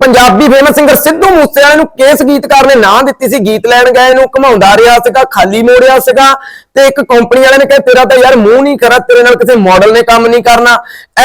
Punjabi famous singer Sidhu ਮੂਸੇਵਾਲੇ ਨੂੰ case ਗੀਤਕਾਰ ਨੇ ਨਾਂ ਦਿੱਤੀ ਸੀ, ਗੀਤ ਲੈਣ ਗਏ ਨੂੰ ਘਮਾਉਂਦਾ ਰਿਹਾ ਸੀਗਾ, ਖਾਲੀ ਮੋੜਿਆ ਸੀਗਾ ਤੇ ਇੱਕ ਕੰਪਨੀ ਵਾਲਿਆਂ ਨੇ ਕਿਹਾ, ਤੇਰਾ ਤਾਂ ਯਾਰ ਮੂੰਹ ਨਹੀਂ ਕਰਾ, ਤੇਰੇ ਨਾਲ ਕਿਸੇ ਮਾਡਲ ਨੇ ਕੰਮ ਨਹੀਂ ਕਰਨਾ।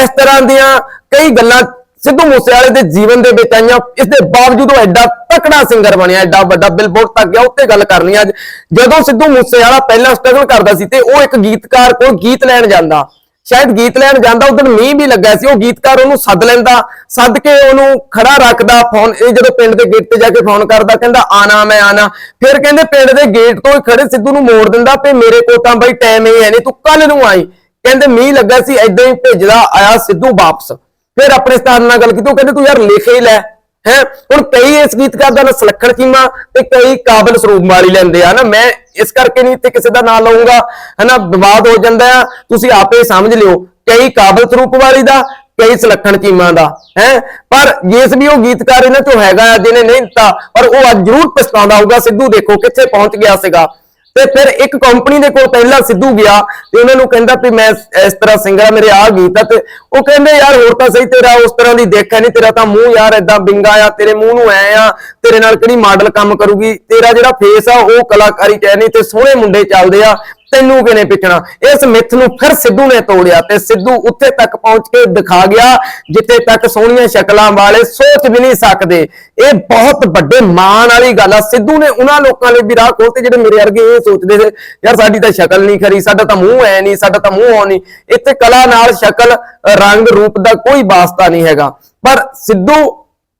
ਇਸ ਤਰ੍ਹਾਂ ਦੀਆਂ ਕਈ ਗੱਲਾਂ ਸਿੱਧੂ ਮੂਸੇਵਾਲੇ ਦੇ ਜੀਵਨ ਦੇ ਵਿੱਚ ਆਈਆਂ। ਇਸ ਦੇ ਬਾਵਜੂਦ ਉਹ ਐਡਾ ਤਕੜਾ ਸਿੰਗਰ ਬਣਿਆ, ਐਡਾ ਵੱਡਾ ਬਿਲਬੋਰਡ ਤੱਕ ਗਿਆ ਉੱਤੇ ਗੱਲ ਕਰਨੀ ਆ ਅੱਜ। ਜਦੋਂ ਸਿੱਧੂ ਮੂਸੇਵਾਲਾ ਪਹਿਲਾਂ ਸਟਰਗਲ ਕਰਦਾ ਸੀ ਤੇ ਉਹ ਇੱਕ ਗੀਤਕਾਰ ਕੋਲ ਗੀਤ ਲੈਣ ਜਾਂਦਾ। ਸ਼ਾਇਦ ਗੀਤ ਲੈਣ ਜਾਂਦਾ, ਉਦੋਂ ਮੀਂਹ ਵੀ ਲੱਗਾ ਸੀ, ਉਹ ਗੀਤਕਾਰ ਉਹਨੂੰ ਸੱਦ ਲੈਂਦਾ, ਸੱਦ ਕੇ ਉਹਨੂੰ ਖੜਾ ਰੱਖਦਾ, ਫੋਨ, ਇਹ ਜਦੋਂ ਪਿੰਡ ਦੇ ਗੇਟ ਤੇ ਜਾ ਕੇ ਫੋਨ ਕਰਦਾ, ਕਹਿੰਦਾ, ਆਣਾ, ਮੈਂ ਆਣਾ। ਫਿਰ ਕਹਿੰਦੇ, ਪਿੰਡ ਦੇ ਗੇਟ ਤੋਂ ਹੀ ਖੜੇ ਸਿੱਧੂ ਨੂੰ ਮੋੜ ਦਿੰਦਾ ਤੇ ਮੇਰੇ ਕੋਲ ਤਾਂ ਬਈ ਟਾਈਮ ਹੀ ਹੈ ਨਹੀਂ, ਤੂੰ ਕੱਲ ਨੂੰ ਆਈ। ਕਹਿੰਦੇ, ਮੀਂਹ ਲੱਗਾ ਸੀ ਐਦਾਂ ਹੀ ਭੇਜਦਾ ਆਇਆ ਸਿੱਧੂ ਵਾਪਸ। ਫਿਰ ਆਪਣੇ ਸਤਾਨ ਨਾਲ ਗੱਲ ਕੀਤੀ, ਉਹ ਕਹਿੰਦੇ, ਤੂੰ ਯਾਰ ਲਿਖ ਹੀ ਲੈ। ਹੈ। ਹੁਣ ਕਈ ਇਸ ਗੀਤਕਾਰ ਦਾ ਨਾ ਸੁਲੱਖਣ ਚੀਮਾ ਤੇ ਕਈ ਕਾਬਲ ਸਰੂਪ ਵਾਲੀ ਲੈਂਦੇ ਆ ਨਾ। ਮੈਂ ਇਸ ਕਰਕੇ ਨਹੀਂ ਤੇ ਕਿਸੇ ਦਾ ਨਾਂ ਲਵਾਂਗਾ ਹਨਾ, ਵਿਵਾਦ ਹੋ ਜਾਂਦਾ ਆ। ਤੁਸੀਂ ਆਪੇ ਸਮਝ ਲਿਓ, ਕਈ ਕਾਬਲ ਸਰੂਪ ਵਾਲੀ ਦਾ, ਕਈ ਸੁਲੱਖਣ ਚੀਮਾ ਦਾ, ਹੈ। ਪਰ ਜੇਸ ਵੀ ਉਹ ਗੀਤਕਾਰ ਇਹਨਾਂ ਚੋਂ ਹੈਗਾ ਆ, ਜਿਹਨੇ ਨਹੀਂ ਦਿੱਤਾ, ਪਰ ਉਹ ਅੱਜ ਜ਼ਰੂਰ ਪਛਤਾਉਂਦਾ ਹੋਊਗਾ। ਸਿੱਧੂ ਦੇਖੋ ਕਿੱਥੇ ਪਹੁੰਚ ਗਿਆ ਸੀਗਾ। ਤੇ ਫਿਰ ਇੱਕ ਕੰਪਨੀ ਦੇ ਕੋਲ ਪਹਿਲਾਂ ਸਿੱਧੂ ਗਿਆ ਤੇ ਉਹਨਾਂ ਨੂੰ ਕਹਿੰਦਾ ਵੀ ਮੈਂ ਇਸ ਤਰ੍ਹਾਂ ਸਿੰਗਰ ਮੇਰੇ ਆ ਗੀਤ ਆ ਤੇ ਉਹ ਕਹਿੰਦੇ, ਯਾਰ ਹੋਰ ਤਾਂ ਸਹੀ ਤੇਰਾ ਉਸ ਤਰ੍ਹਾਂ ਦੀ ਦੇਖ ਹੈ ਨਹੀਂ ਤੇਰਾ ਤਾਂ ਮੂੰਹ ਯਾਰ ਏਦਾਂ ਬਿੰਗਾ ਆ, ਤੇਰੇ ਮੂੰਹ ਨੂੰ ਐ ਆ, ਤੇਰੇ ਨਾਲ ਕਿਹੜੀ ਮਾਡਲ ਕੰਮ ਕਰੂਗੀ, ਤੇਰਾ ਜਿਹੜਾ ਫੇਸ ਆ ਉਹ ਕਲਾਕਾਰੀ ਚ ਨਹੀਂ ਤੇ ਸੋਹਣੇ ਮੁੰਡੇ ਚੱਲਦੇ ਆ ਤੈਨੂੰ ਕਿਨੇ ਪਿੱਛਣਾ ਇਸ ਮਿੱਥ ਨੂੰ ਫਿਰ ਸਿੱਧੂ ਨੇ ਤੋੜਿਆ ਤੇ ਸਿੱਧੂ ਉੱਥੇ ਤੱਕ ਪਹੁੰਚ ਕੇ ਦਿਖਾ ਗਿਆ, ਜਿੱਥੇ ਤੱਕ ਸੋਹਣੀਆਂ ਸ਼ਕਲਾਂ ਵਾਲੇ ਸੋਚ ਵੀ ਨਹੀਂ ਸਕਦੇ। ਇਹ ਬਹੁਤ ਵੱਡੇ ਮਾਣ ਵਾਲੀ ਗੱਲ ਆ। ਸਿੱਧੂ ਨੇ ਉਹਨਾਂ ਲੋਕਾਂ ਲਈ ਵੀ ਰਾਹ ਖੋਲਤੇ ਜਿਹੜੇ ਮੇਰੇ ਵਰਗੇ ਇਹ ਸੋਚਦੇ ਸੀ, ਯਾਰ ਸਾਡੀ ਤਾਂ ਸ਼ਕਲ ਨਹੀਂ ਖਰੀ, ਸਾਡਾ ਤਾਂ ਮੂੰਹ ਐ ਨਹੀਂ, ਸਾਡਾ ਤਾਂ ਮੂੰਹ ਹੋ ਨਹੀਂ। ਇੱਥੇ ਕਲਾ ਨਾਲ ਸ਼ਕਲ, ਰੰਗ, ਰੂਪ ਦਾ ਕੋਈ ਵਾਸਤਾ ਨਹੀਂ ਹੈਗਾ। ਪਰ ਸਿੱਧੂ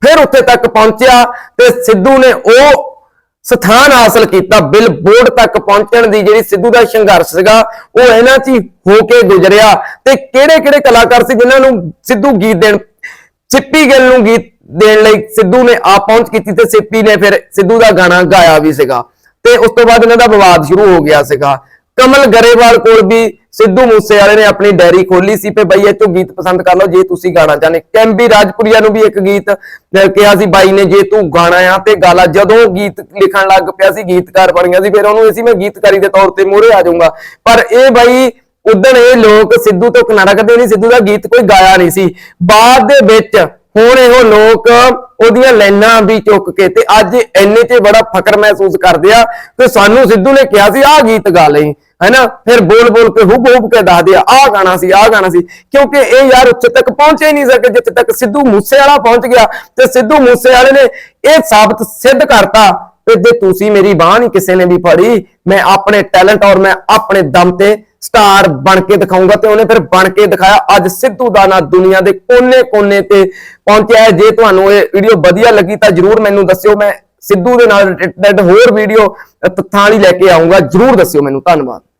ਫਿਰ ਉੱਥੇ ਤੱਕ ਪਹੁੰਚਿਆ ਤੇ ਸਿੱਧੂ ਨੇ ਉਹ ਸਥਾਨ ਹਾਸਲ ਕੀਤਾ ਬਿਲਬੋਰਡ ਤੱਕ ਪਹੁੰਚਣ ਦੀ ਜਿਹੜੀ ਸਿੱਧੂ ਦਾ ਸੰਘਰਸ਼ ਸੀਗਾ, ਉਹ ਇਹਨਾਂ 'ਚ ਹੋ ਕੇ ਗੁਜ਼ਰਿਆ। ਤੇ ਕਿਹੜੇ ਕਿਹੜੇ ਕਲਾਕਾਰ ਸੀ ਜਿਨ੍ਹਾਂ ਨੂੰ ਸਿੱਧੂ ਗੀਤ ਦੇਣ, ਸਿੱਪੀ ਗਿੱਲ ਨੂੰ ਗੀਤ ਦੇਣ ਲਈ ਸਿੱਧੂ ਨੇ ਆਪ ਪਹੁੰਚ ਕੀਤੀ ਤੇ ਸਿੱਪੀ ਨੇ ਫਿਰ ਸਿੱਧੂ ਦਾ ਗਾਣਾ ਗਾਇਆ ਵੀ ਸੀਗਾ। ਤੇ ਉਸ ਤੋਂ ਬਾਅਦ ਇਹਨਾਂ ਦਾ ਵਿਵਾਦ ਸ਼ੁਰੂ ਹੋ ਗਿਆ ਸੀਗਾ। ਕਮਲ ਗਰੇਵਾਲ ਕੋਲ ਵੀ ਸਿੱਧੂ ਮੂਸੇਵਾਲੇ ਨੇ ਆਪਣੀ ਡਾਇਰੀ ਖੋਲੀ ਸੀ ਤੇ ਬਈ ਇਹ ਚੋਂ ਗੀਤ ਪਸੰਦ ਕਰ ਲਓ, ਜੇ ਤੁਸੀਂ ਗਾਣਾ ਚਾਹੁੰਦੇ। ਕੈਂਬੀ ਰਾਜਪੁਰੀਆ ਨੂੰ ਵੀ ਇੱਕ ਗੀਤ ਕਿਹਾ ਸੀ ਬਾਈ ਨੇ, ਜੇ ਤੂੰ ਗਾਣਾ ਆ ਤੇ ਗਾਲਾ। ਜਦੋਂ ਗੀਤ ਲਿਖਣ ਲੱਗ ਪਿਆ ਸੀ, ਗੀਤਕਾਰ ਬਣ ਗਿਆ ਸੀ, ਫਿਰ ਉਹਨੂੰ ਅਸੀਂ ਮੈਂ ਗੀਤਕਾਰੀ ਦੇ ਤੌਰ ਤੇ ਮੂਹਰੇ ਆ ਜਾਊਂਗਾ। ਪਰ ਇਹ ਬਾਈ, ਉਦਣ ਇਹ ਲੋਕ ਸਿੱਧੂ ਤੋਂ ਕਿਨਾਰਾ ਕਰਦੇ ਨਹੀਂ, ਸਿੱਧੂ ਦਾ ਗੀਤ ਕੋਈ ਗਾਇਆ ਨਹੀਂ ਸੀ। ਬਾਅਦ ਦੇ ਵਿੱਚ ਹੁਣ ਇਹੋ ਲੋਕ ਉਹਦੀਆਂ ਲਾਈਨਾਂ ਵੀ ਚੁੱਕ ਕੇ ਤੇ ਅੱਜ ਇੰਨੇ 'ਚ ਬੜਾ ਫਕਰ ਮਹਿਸੂਸ ਕਰਦੇ ਆ ਤੇ ਸਾਨੂੰ ਸਿੱਧੂ ਨੇ ਕਿਹਾ ਸੀ, ਆਹ ਗੀਤ ਗਾ ਲਈ, ਹੈਨਾ? ਫਿਰ ਬੋਲ ਬੋਲ ਕੇ ਹੁਬ ਹੁਬ ਕੇ ਦੱਸਦੇ ਆ, ਆਹ ਗਾਣਾ ਸੀ, ਆਹ ਗਾਣਾ ਸੀ, ਕਿਉਂਕਿ ਇਹ ਯਾਰ ਉੱਥੇ ਤੱਕ ਪਹੁੰਚੇ ਹੀ ਨਹੀਂ ਸਕੇ, ਜਿੱਥੇ ਤੱਕ ਸਿੱਧੂ ਮੂਸੇਵਾਲਾ ਪਹੁੰਚ ਗਿਆ ਤੇ ਸਿੱਧੂ ਮੂਸੇਵਾਲੇ ਨੇ ਇਹ ਸਾਬਤ ਸਿੱਧ ਕਰਤਾ ਤੇ ਜੇ ਤੁਸੀਂ ਮੇਰੀ ਬਾਹ ਨਹੀਂ ਕਿਸੇ ਨੇ ਵੀ ਫੜੀ, ਮੈਂ ਆਪਣੇ ਟੈਲੈਂਟ ਔਰ ਮੈਂ ਆਪਣੇ ਦਮ ਤੇ ਸਟਾਰ ਬਣ ਕੇ ਦਿਖਾਊਂਗਾ ਤੇ ਉਹਨੇ ਫਿਰ ਬਣ ਕੇ ਦਿਖਾਇਆ। ਅੱਜ ਸਿੱਧੂ ਦਾ ਨਾਂ ਦੁਨੀਆ ਦੇ ਕੋਨੇ-ਕੋਨੇ ਤੇ ਪਹੁੰਚਿਆ ਹੈ। ਜੇ ਤੁਹਾਨੂੰ ਇਹ ਵੀਡੀਓ ਵਧੀਆ ਲੱਗੀ ਤਾਂ ਜਰੂਰ ਮੈਨੂੰ ਦੱਸਿਓ। ਮੈਂ ਸਿੱਧੂ ਦੇ ਨਾਲ ਰਿਲੇਟਡ ਹੋਰ ਵੀਡੀਓ ਤੱਥਾਂ ਵਾਲੀ ਲੈ ਕੇ ਆਉਂਗਾ ਜਰੂਰ ਦੱਸਿਓ ਮੈਨੂੰ। ਧੰਨਵਾਦ।